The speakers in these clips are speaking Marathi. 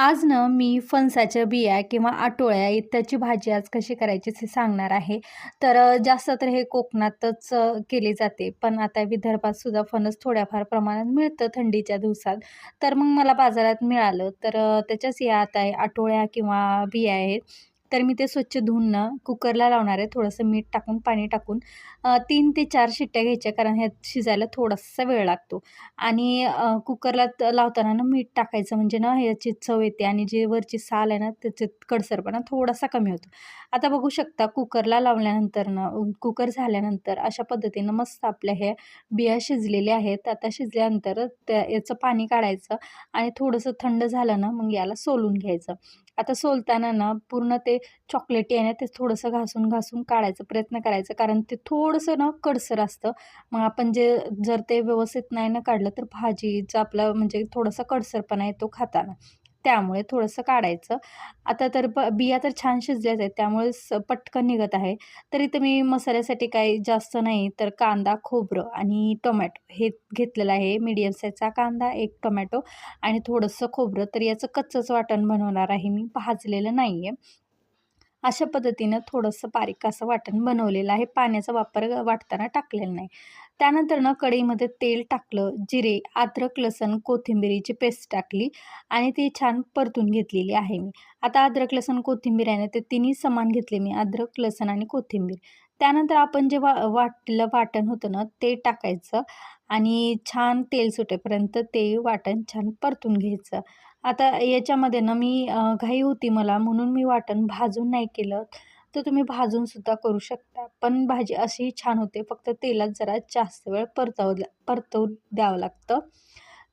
आज ना मी फणसाच्या बिया किंवा आटोळ्या इत्याची भाजी आज कशी करायची हे सांगणार आहे. तर जास्त तर हे कोकणातच केली जाते. पण आता विदर्भात सुद्धा फणस थोड्याफार प्रमाणात मिळतं थंडीच्या दिवसात. तर मग मला बाजारात मिळालं. तर त्याच्याच या आता आहे आटोळ्या किंवा बिया आहेत. तर मी ते स्वच्छ धुवून ना कुकरला लावणार आहे. थोडंसं मीठ टाकून पाणी टाकून तीन ते चार शिट्ट्या घ्यायच्या कारण ह्यात शिजायला थोडासा वेळ लागतो. आणि कुकरला लावताना ना मीठ टाकायचं म्हणजे ना ह्याची चव येते आणि जे वरची साल आहे ना त्याच्यात कडसरपणा थोडासा कमी होतो. आता बघू शकता कुकरला लावल्यानंतर ना कुकर झाल्यानंतर अशा पद्धतीनं मस्त आपल्या हे बिया शिजलेल्या आहेत. आता शिजल्यानंतर त्या याचं पाणी काढायचं आणि थोडंसं थंड झालं ना मग याला सोलून घ्यायचं. आता सोलताना ना पूर्ण ते चॉकलेटी आहे ना ते थोडंसं घासून घासून काढायचा प्रयत्न करायचा. कारण ते थोडंसं ना कडसर असतं. मग आपण जे जर ते व्यवस्थित नाही ना काढलं तर भाजीचं आपला म्हणजे थोडासा कडसरपणा येतो खाताना. त्यामुळे थोडंसं काढायचं. आता तर ब बिया तर छान शिजल्याच आहेत त्यामुळे स पटकन निघत आहे. तर इथं मी मसाल्यासाठी काही जास्त नाही तर कांदा खोबरं आणि टोमॅटो हे घेतलेलं आहे. मीडियम साईजचा कांदा एक टोमॅटो आणि थोडंसं खोबरं तर याचं कच्चंच वाटण बनवणार आहे मी. भाजलेलं नाही आहे अशा पद्धतीनं थोडंसं बारीक असं वाटण बनवलेलं आहे. पाण्याचा वापर वाटताना टाकलेला नाही. त्यानंतर ना कढईमध्ये तेल टाकलं जिरे अद्रक लसण कोथिंबिरीची पेस्ट टाकली आणि ती छान परतून घेतलेली आहे मी. आता अद्रक लसण कोथिंबीर आहे ना ते तिन्ही समान घेतले मी. अद्रक लसण आणि कोथिंबीर. त्यानंतर आपण जे वा वाटलं वाटण होतं ना ते टाकायचं आणि छान तेल सुटेपर्यंत ते वाटण छान परतून घ्यायचं. आता याच्यामध्ये ना मी घाई होती मला म्हणून मी वाटण भाजून नाही केलं. तर तुम्ही भाजून सुद्धा करू शकता. पण भाजी अशीही छान होते फक्त तेलात जरा जास्त वेळ परतव परतवून द्यावं लागतं.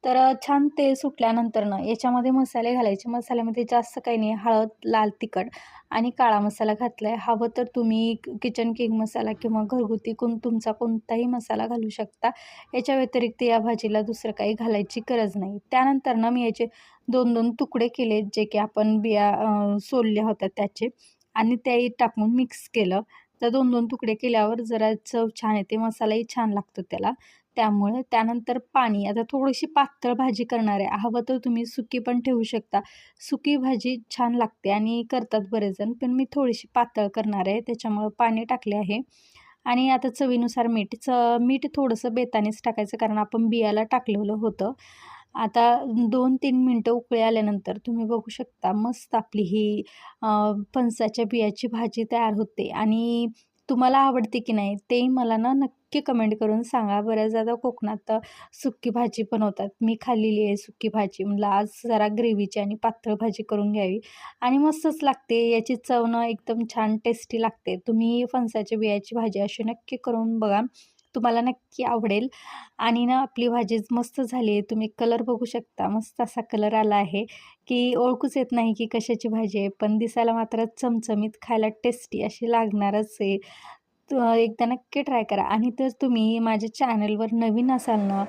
तर छान तेल सुटल्यानंतर ना याच्यामध्ये मसाले घालायचे. मसाल्यामध्ये जास्त काही नाही. हळद लाल तिखट आणि काळा मसाला घातला आहे हवं तर तुम्ही किचन किंग मसाला किंवा घरगुती कोण तुमचा कोणताही मसाला घालू शकता. याच्या व्यतिरिक्त या भाजीला दुसरं काही घालायची गरज नाही. त्यानंतर ना मी याचे दोन दोन तुकडे केले जे की आपण बिया सोलल्या होत्या त्याचे आणि त्याही टाकून मिक्स केलं. तर दोन दोन तुकडे केल्यावर जरा चव छान येते मसालाही छान लागतो त्याला. त्यामुळे त्यानंतर पाणी. आता थोडीशी पातळ भाजी करणार आहे. हवं तर तुम्ही सुकी पण ठेवू शकता. सुकी भाजी छान लागते आणि करतात बरेचजण पण मी थोडीशी पातळ करणार आहे. त्याच्यामुळं पाणी टाकले आहे. आणि आता चवीनुसार मीठ. च मीठ थोडंसं बेतानेच टाकायचं कारण आपण बियाला टाकलेलं होतं. आता दोन तीन मिनटं उकळी आल्यानंतर तुम्ही बघू शकता मस्त आपली ही फणसाच्या बियाची भाजी तयार होते. आणि तुम्हाला आवडते की नाही ते मला ना नक्की कमेंट करून सांगा. बऱ्याच आता कोकणात सुक्की भाजी बनवतात मी खाल्लेली आहे सुक्की भाजी. म्हणलं आज जरा ग्रेव्हीची आणि पातळ भाजी करून घ्यावी. आणि मस्तच लागते. याची चव ना एकदम छान टेस्टी लागते. तुम्ही फणसाच्या बियाची भाजी अशी नक्की करून बघा. तुम्हाला नक्की आवडेल. आणि ना आपली भाजी मस्त झाली आहे. तुम्ही कलर बघू शकता. मस्त असा कलर आला आहे की ओळखूच येत नाही की कशाची भाजी आहे. पण दिसायला मात्र चमचमीत खायला टेस्टी अशी लागणारच आहे. त एकदा नक्की ट्राय करा. आणि तर तुम्ही माझ्या चॅनलवर नवीन असाल ना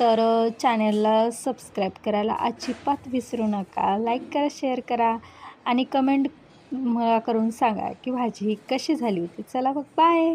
तर चॅनलला सबस्क्राईब करायला अजिबात विसरू नका. लाईक करा शेअर करा. आणि कमेंट मला करून सांगा की भाजी कशी झाली होती. चला बघ बाय